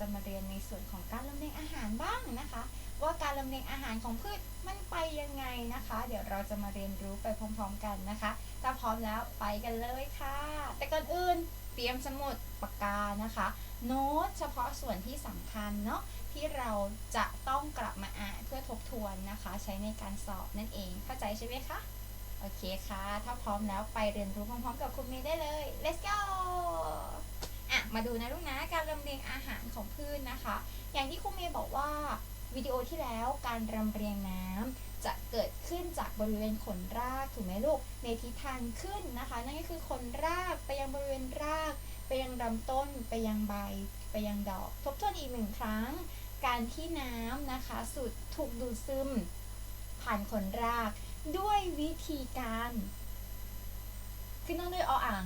จะมาเรียนในส่วนของการลำเลียงอาหารบ้างนะคะ ว่าการลำเลียงอาหารของพืชมันไปยังไงนะคะ เดี๋ยวเราจะมาเรียนรู้ไปพร้อมๆกันนะคะถ้าพร้อมแล้วไปกันเลยค่ะ แต่ก่อนอื่นเตรียมสมุดปากกานะคะ โน้ตเฉพาะส่วนที่สำคัญเนาะที่เราจะต้องกลับมาอ่านเพื่อทบทวนนะคะ ใช้ในการสอบนั่นเองเข้าใจใช่ไหมคะโอเคค่ะ ถ้าพร้อมแล้วไปเรียนรู้พร้อมๆกับคุณเมย์ได้เลย let's go มาดูนะลูกนะการลำเลียงอาหารของพืชนะคะ อย่างที่ครูเมย์บอกว่าวิดีโอที่แล้วการรำเรียงน้ำจะเกิดขึ้นจากบริเวณขนรากถูกไหมลูกในทิศทางขึ้นนะคะ นั่นก็คือขนรากไปยังบริเวณราก ไปยังลำต้น ไปยังใบ ไปยังดอก ทบทวนอีกหนึ่งครั้ง การที่น้ำนะคะสุดถูกดูดซึม ผ่านขนราก ด้วยวิธีการ ขึ้นต้นด้วยออ่าง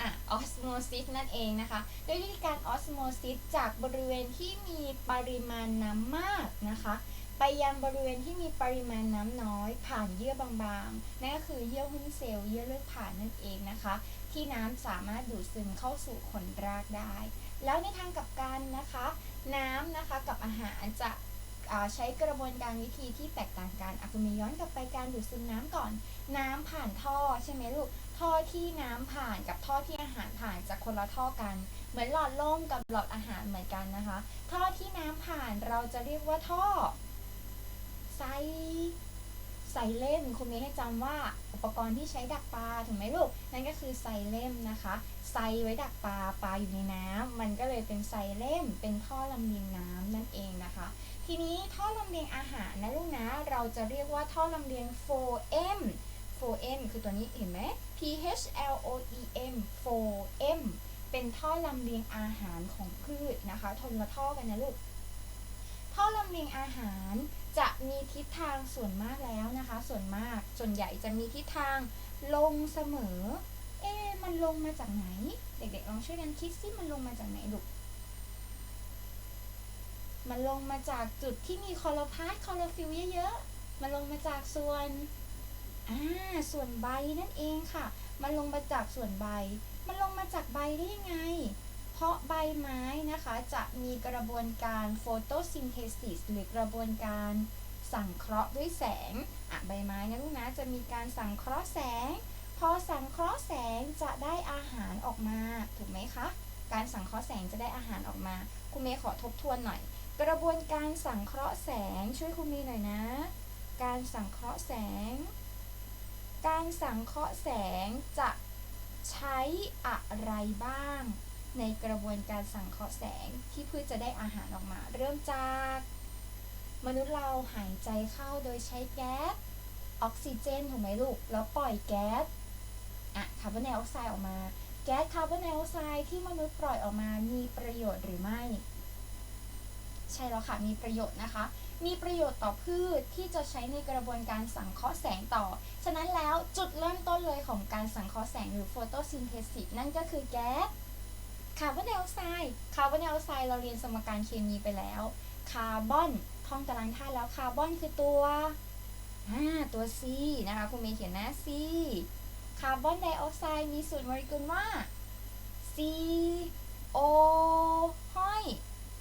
อะออสโมซิสนั่นเองนะคะด้วยวิธีการออสโมซิสจากบริเวณที่มีปริมาณน้ำมากนะคะ ไปยังบริเวณที่มีปริมาณน้ำน้อย ผ่านเยื่อบางๆ นั่นก็คือเยื่อหุ้มเซลล์เยื่อเลือดผ่านนั่นเองนะคะ ที่น้ำสามารถดูดซึมเข้าสู่ขนรากได้ แล้วในทางกลับกันนะคะ น้ำนะคะกับอาหารจะใช้กระบวนการวิธีที่แตกต่างกันอะคุณมีย้อนกลับไปการดูดซึมน้ำก่อน น้ำผ่านท่อใช่ไหมลูก ท่อที่น้ำผ่านกับท่อที่อาหารผ่านจะคนละท่อกัน เหมือนหลอดลมกับหลอดอาหารเหมือนกันนะคะ ท่อที่น้ำผ่านเราจะเรียกว่าท่อไซไซเลมคุณมย์ให้จำว่าอุปกรณ์ที่ใช้ดักปลาถูกไหมลูกนั่นก็คือไซเลมนะคะไซไว้ดักปลาปลาอยู่ในน้ำมันก็เลยเป็นไซเลมเป็นท่อลำเลียงน้ำนั่นเองนะคะ ทีนี้ท่อลำเลียงอาหารนะลูกนะเราจะเรียกว่าท่อลำเลียง 4M 4M คือตัวนี้เห็นไหม P H L O E M 4M เป็นท่อลำเลียงอาหารของพืชนะคะทนละท่อกันนะลูก ท่อลำเลียงอาหารจะมีทิศทางส่วนมากแล้วนะคะ ส่วนมากส่วนใหญ่จะมีทิศทางลงเสมอ เอ๊มันลงมาจากไหน เด็กๆลองช่วยกันคิดสิมันลงมาจากไหนลูกมันลงมาจากจุดที่มีคลอโรพลาสต์คลอโรฟิลเยอะๆ มันลงมาจากส่วน อ่าส่วนใบนั่นเองค่ะ มันลงมาจากส่วนใบ มันลงมาจากใบได้ยังไง เพราะใบไม้นะคะจะมีกระบวนการโฟโตซินเทซิสหรือกระบวนการสังเคราะห์ด้วยแสงอะใบไม้นะลูกนะจะมีการสังเคราะห์แสง พอสังเคราะห์แสงจะได้อาหารออกมา ถูกไหมคะ การสังเคราะห์แสงจะได้อาหารออกมา คุณเมย์ขอทบทวนหน่อย กระบวนการสังเคราะห์แสงช่วยคุณเมย์หน่อยนะ การสังเคราะห์แสง การสังเคราะห์แสงจะใช้อะไรบ้าง ในกระบวนการสังเคราะห์แสงที่พืชจะได้อาหารออกมา เริ่มจาก มนุษย์เราหายใจเข้าโดยใช้แก๊สออกซิเจนถูกไหมลูก แล้วปล่อยแก๊สอะคาร์บอนไดออกไซด์ออกมา แก๊สคาร์บอนไดออกไซด์ที่มนุษย์ปล่อยออกมามีประโยชน์หรือไม่ ใช่แล้วค่ะ มีประโยชน์นะคะ มีประโยชน์ต่อพืชที่จะใช้ในกระบวนการสังเคราะห์แสงต่อ ฉะนั้นแล้วจุดเริ่มต้นเลยของการสังเคราะห์แสงหรือโฟโตซินเทซิสนั่นก็คือแก๊สคาร์บอนไดออกไซด์คาร์บอนไดออกไซด์เราเรียนสมการเคมีไปแล้ว คาร์บอนท่องตารางธาตุแล้วคาร์บอนคือตัวตัว C นะคะคุณเมย์เขียนนะ C คาร์บอนไดออกไซด์มีสูตรโมเลกุลว่า C O ห้อย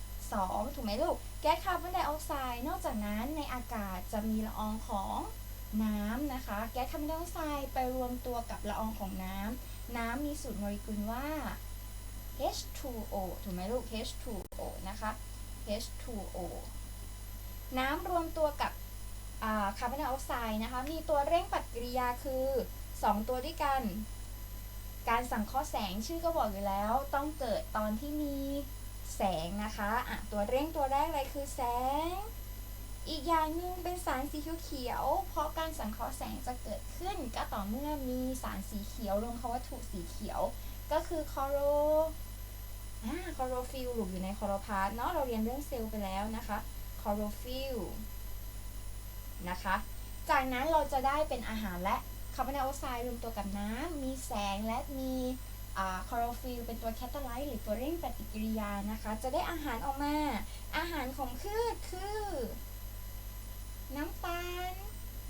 2ถูกไหมลูก แก๊สคาร์บอนไดออกไซด์นอกจากนั้นในอากาศจะมีละอองของน้ำนะคะ แก๊สคาร์บอนไดออกไซด์ไปรวมตัวกับละอองของน้ำน้ำมีสูตรโมเลกุลว่า H2O ถูกไหมลูก H2O นะคะ H2O น้ำรวมตัวกับคาร์บอนไดออกไซด์นะคะ มีตัวเร่งปฏิกิริยาคือ 2 ตัวด้วยกัน การสังเคราะห์แสงชื่อก็บอกอยู่แล้ว ต้องเกิดตอนที่มี แสงนะคะอะตัวเร่งตัวแรกเลยคือแสง อีกอย่างหนึ่งเป็นสารสีเขียวๆเพราะการสังเคราะห์แสงจะเกิดขึ้น ก็ต่อเมื่อมีสารสีเขียวลงคำว่าถูกสีเขียว ก็คือคลอโรคลอโรฟิลล์อยู่ในคลอโรพลาสเนาะเราเรียนเรื่องเซลล์ไปแล้วนะคะคลอโรฟิลล์นะคะ จากนั้นเราจะได้เป็นอาหารและคาร์บอนไดออกไซด์รวมตัวกับน้ำมีแสงและมี คลอโรฟิลเป็นตัวแคตตาไลซ์หรือตัวเร่งปฏิกิริยานะคะ จะได้อาหารออกมา อาหารของพืชคือ น้ำตาล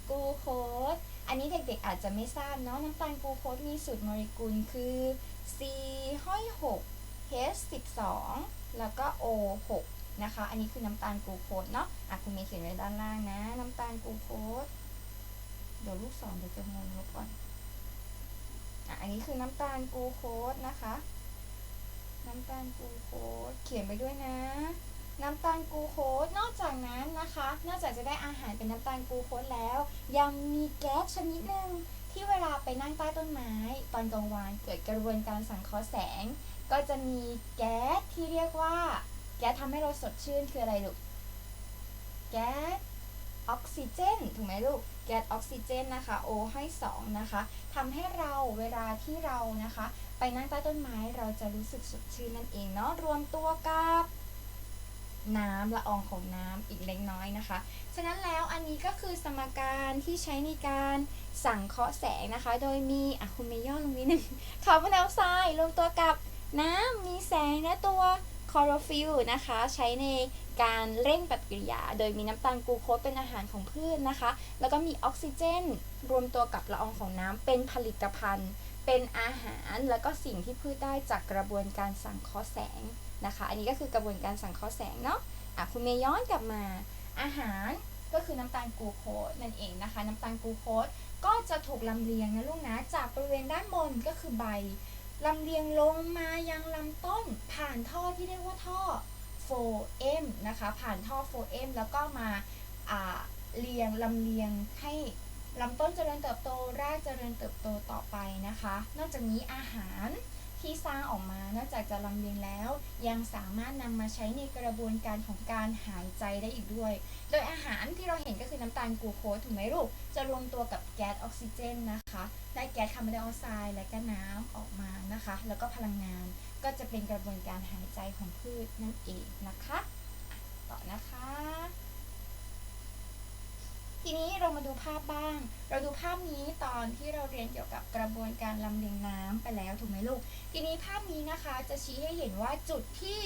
กูโคสอันนี้เด็กๆอาจจะไม่ทราบเนาะน้ำตาลกูโคสมีสูตรโมเลกุลคือ C ห้อย6 H 12แล้วก็ O 6นะคะ อันนี้คือน้ำตาลกูโคสเนาะอะคุณเมย์เขียนไว้ด้านล่างนะ น้ำตาลกูโคสเดี๋ยวลูกศรเดี๋ยวจะงงลบก่อน อันนี้คือน้ำตาลกูโคสนะคะ น้ำตาลกูโคสเขียนไปด้วยนะ น้ำตาลกูโคสนอกจากนั้นนะคะ นอกจากจะได้อาหารเป็นน้ำตาลกูโคสแล้ว ยังมีแก๊สชนิดหนึ่งที่เวลาไปนั่งใต้ต้นไม้ ตอนกลางวันเกิดกระบวนการสังเคราะห์แสง ก็จะมีแก๊สที่เรียกว่า แก๊สทำให้เราสดชื่นคืออะไรลูกแก๊ส ออกซิเจนถูกไหมลูก แก๊สออกซิเจนนะคะ O ให้ 2 นะคะทำให้เราเวลาที่เรานะคะ ไปนั่งใต้ต้นไม้เราจะรู้สึกสดชื่นนั่นเองเนาะรวมตัวกับน้ำละอองของน้ำอีกเล็กน้อยนะคะ ฉะนั้นแล้วอันนี้ก็คือสมการที่ใช้ในการสั่งเคาะแสงนะคะ โดยมีอะคุณเมย์ย่อลงนิดนึงคาร์บอนไดออกไซด์รวมตัวกับน้ำมีแสงและตัว ลอโรฟิลนะคะใช้ในการเร่งปฏิกิริยา โดยมีน้ำตาลกลูโคสเป็นอาหารของพืชนะคะ แล้วก็มีออกซิเจน รวมตัวกับละอองของน้ำเป็นผลิตภัณฑ์ เป็นอาหารแล้วก็สิ่งที่พืชได้จากกระบวนการสังเคราะห์แสงนะคะ อันนี้ก็คือกระบวนการสังเคราะห์แสงเนาะอะคุณเมย์ย้อนกลับมา อาหารก็คือน้ำตาลกลูโคสนั่นเองนะคะ น้ำตาลกลูโคสก็จะถูกลำเลียงนะลูกนะจากบริเวณด้านบนก็คือใบ ลำเลียงลงมายังลำต้นผ่านท่อที่เรียกว่าท่อ 4M นะคะ ผ่านท่อ 4M แล้วก็มาเรียงลำเลียงให้ลำต้นเจริญเติบโต รากเจริญเติบโตต่อไปนะคะ นอกจากนี้อาหารที่สร้างออกมานอกจากจะลำเลียงแล้ว ยังสามารถนำมาใช้ในกระบวนการของการหายใจได้อีกด้วย โดยอาหารที่เราเห็นก็คือน้ำตาลกลูโคสถูกไหมลูก จะรวมตัวกับแก๊สออกซิเจนนะคะ ได้แก๊สคาร์บอนไดออกไซด์และก็น้ำออกมา นะคะ แล้วก็พลังงานก็จะเป็นกระบวนการหายใจของพืชนั่นเองนะคะอะต่อนะคะ ทีนี้เรามาดูภาพบ้าง เราดูภาพนี้ตอนที่เราเรียนเกี่ยวกับกระบวนการลำเลียงน้ำไปแล้วถูกไหมลูก ทีนี้ภาพนี้นะคะจะชี้ให้เห็นว่าจุดที่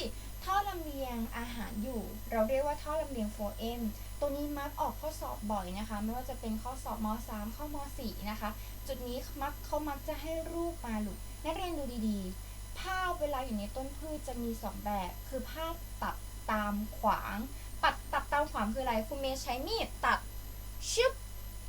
ท่อลำเลียงอาหารอยู่ เราเรียกว่าท่อลำเลียง 4M ตรงนี้มักออกข้อสอบบ่อยนะคะ ไม่ว่าจะเป็นข้อสอบม .3 ข้อม .4 นะคะ จุดนี้มักเขามักจะให้รูปมาลูกนักเรียนดูดีๆ ภาพเวลาอยู่ในต้นพืชจะมี 2 แบบ คือภาพตัดตามขวางปัดตัดตามขวางคืออะไรคุณเมย์ใช้มีดตัด ชึบ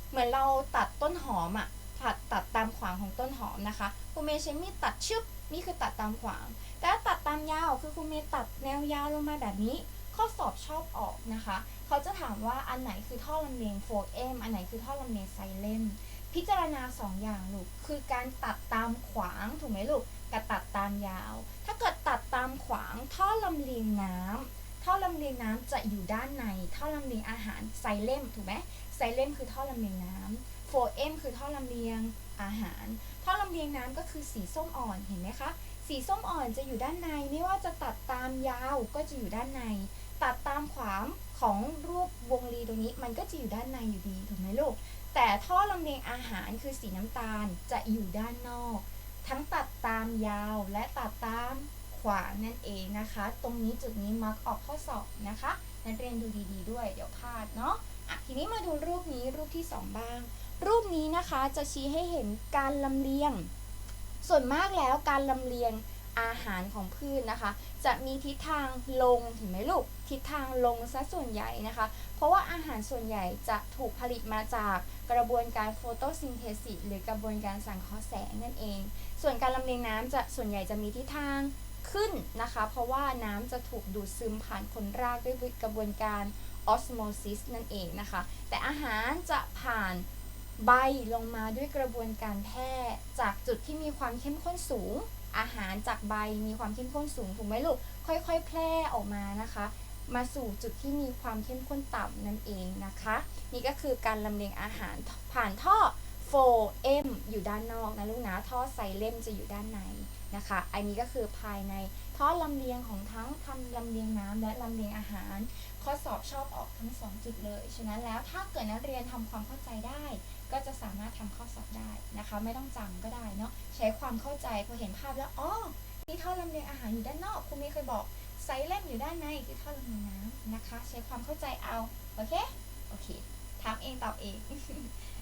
เหมือนเราตัดต้นหอมอะตัดตัดตามขวางของต้นหอมนะคะคุณเมย์ใช้มีดตัดชึบนี่คือตัดตามขวาง แต่ตัดตามยาวคือคุณเมย์ตัดแนวยาวลงมาแบบนี้ ข้อสอบชอบออกนะคะ เขาจะถามว่าอันไหนคือท่อลำเลียง 4M อันไหนคือท่อลำเลียงไซเลมพิจารณา2อย่างลูกคือการตัดตามขวางถูกไหมลูกกับตัดตามยาว ถ้าเกิดตัดตามขวางท่อลำเลียงน้ำท่อลำเลียงน้ำจะอยู่ด้านในท่อลำเลียงอาหารไซเลมถูกไหม เลมคือท่อลำเลียงน้ำ 4M คือท่อลำเลียงอาหาร ท่อลำเลียงน้ำก็คือสีส้มอ่อนเห็นไหมคะ สีส้มอ่อนจะอยู่ด้านใน ไม่ว่าจะตัดตามยาวก็จะอยู่ด้านใน ตัดตามขวางของรูปวงรีตรงนี้มันก็จะอยู่ด้านในอยู่ดีถูกไหมลูก แต่ท่อลำเลียงอาหารคือสีน้ำตาลจะอยู่ด้านนอก ทั้งตัดตามยาวและตัดตาม ขวานั่นเองนะคะ ตรงนี้จุดนี้มักออกข้อสอบนะคะนักเรียนดูดี ๆ ด้วย เดี๋ยวพลาดเนาะะทีนี้มาดูรูปนี้รูปที่ 2 บ้าง รูปนี้นะคะจะชี้ให้เห็นการลำเลียง ส่วนมากแล้วการลำเลียงอาหารของพืชนะคะ จะมีทิศทางลงถึงไหมลูก ทิศทางลงซะส่วนใหญ่นะคะ เพราะว่าอาหารส่วนใหญ่จะถูกผลิตมาจากกระบวนการโฟโตซินเทซิสหรือกระบวนการสังเคราะห์แสงนั่นเอง ส่วนการลำเลียงน้ำจะส่วนใหญ่จะมีทิศทาง ขึ้นนะคะ เพราะว่าน้ำจะถูกดูดซึมผ่านคนรากด้วยกระบวนการออสโมซิสนั่นเองนะคะ แต่อาหารจะผ่านใบลงมาด้วยกระบวนการแพร่จากจุดที่มีความเข้มข้นสูง อาหารจากใบมีความเข้มข้นสูงถูกไหมลูกค่อยๆ แพร่ออกมานะคะ มาสู่จุดที่มีความเข้มข้นต่ำนั่นเองนะคะ นี่ก็คือการลำเลียงอาหารผ่านท่อ 4M อยู่ด้านนอกนะลูกนะท่อไซเลมจะอยู่ด้านใน นะคะ อันนี้ก็คือภายในท่อลำเลียงของทั้งทำลำเลียงน้ำและลำเลียงอาหาร ข้อสอบชอบออกทั้งสองจุดเลย ฉะนั้นแล้วถ้าเกิดนักเรียนทำความเข้าใจได้ ก็จะสามารถทำข้อสอบได้นะคะ ไม่ต้องจำก็ได้เนาะใช้ความเข้าใจพอเห็นภาพแล้วอ๋อที่ท่อลำเลียงอาหารอยู่ด้านนอกครูเมย์เคยบอกไซเล่มอยู่ด้านในที่ท่อลำเลียงน้ำนะคะ ใช้ความเข้าใจเอาโอเคโอเคถามเองตอบเอง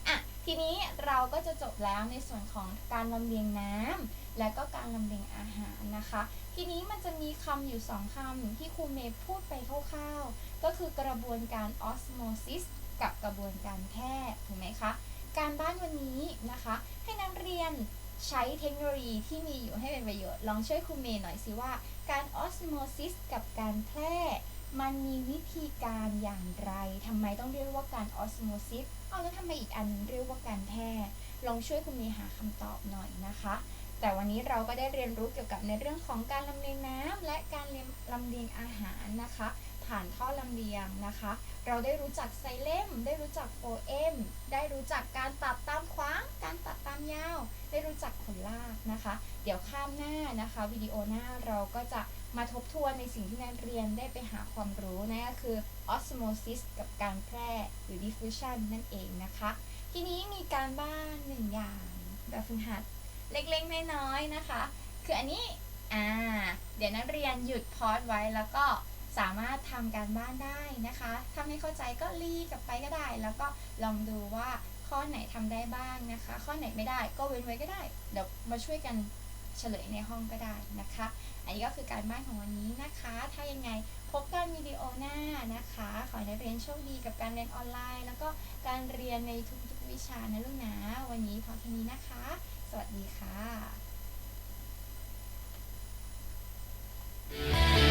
อะทีนี้เราก็จะจบแล้วในส่วนของการลำเลียงน้ำ และก็การลำเลียงอาหารนะคะ ทีนี้มันจะมีคำอยู่สองคำที่ครูเมย์พูดไปคร่าวๆ ก็คือกระบวนการออสโมซิสกับกระบวนการแพทย์ถูกไหมคะ การบ้านวันนี้นะคะ ให้นักเรียนใช้เทคโนโลยีที่มีอยู่ให้เป็นประโยชน์ ลองช่วยครูเมย์หน่อยสิว่า การออสโมซิสกับการแพร่มันมีวิธีการอย่างไร ทำไมต้องเรียกว่าการออสโมซิส เอาแล้วทำไมอีกอันนึงเรียกว่าการแพร่ลองช่วยคุณเมย์หาคำตอบหน่อยนะคะ แต่วันนี้เราก็ได้เรียนรู้เกี่ยวกับในเรื่องของการลำเลียงน้ำและการลำเลียงอาหารนะคะ ผ่านท่อลำเลียงนะคะ เราได้รู้จักไซเลมได้รู้จักโฟเอมได้รู้จักการตัดตามขวาง การตัดตามยาว ได้รู้จักขนลากนะคะ เดี๋ยวข้ามหน้านะคะวิดีโอหน้าเราก็จะมาทบทวนในสิ่งที่นักเรียนได้ไปหาความรู้นั่นก็คือ osmosis กับการแพร่หรือ diffusion นั่นเองนะคะ ทีนี้มีการบ้านหนึ่งอย่างแบบฝึกหัด เล็กๆ น้อยๆ นะคะ คืออันนี้ อ่า เดี๋ยวนักเรียนหยุดพอดไว้แล้วก็สามารถทำการบ้านได้นะคะทำให้เข้าใจก็รีกลับไปก็ได้ แล้วก็ลองดูว่าข้อไหนทำได้บ้างนะคะ ข้อไหนไม่ได้ก็เว้นไว้ก็ได้ เดี๋ยวมาช่วยกันเฉลยในห้องก็ได้นะคะ อันนี้ก็คือการบ้านของวันนี้นะคะ ถ้ายังไงพบกันวิดีโอหน้านะคะ ขอให้นักเรียนโชคดีกับการเรียนออนไลน์ แล้วก็การเรียนในทุกๆวิชานะลูกนะ วันนี้พอแค่นี้นะคะ สวัสดีค่ะ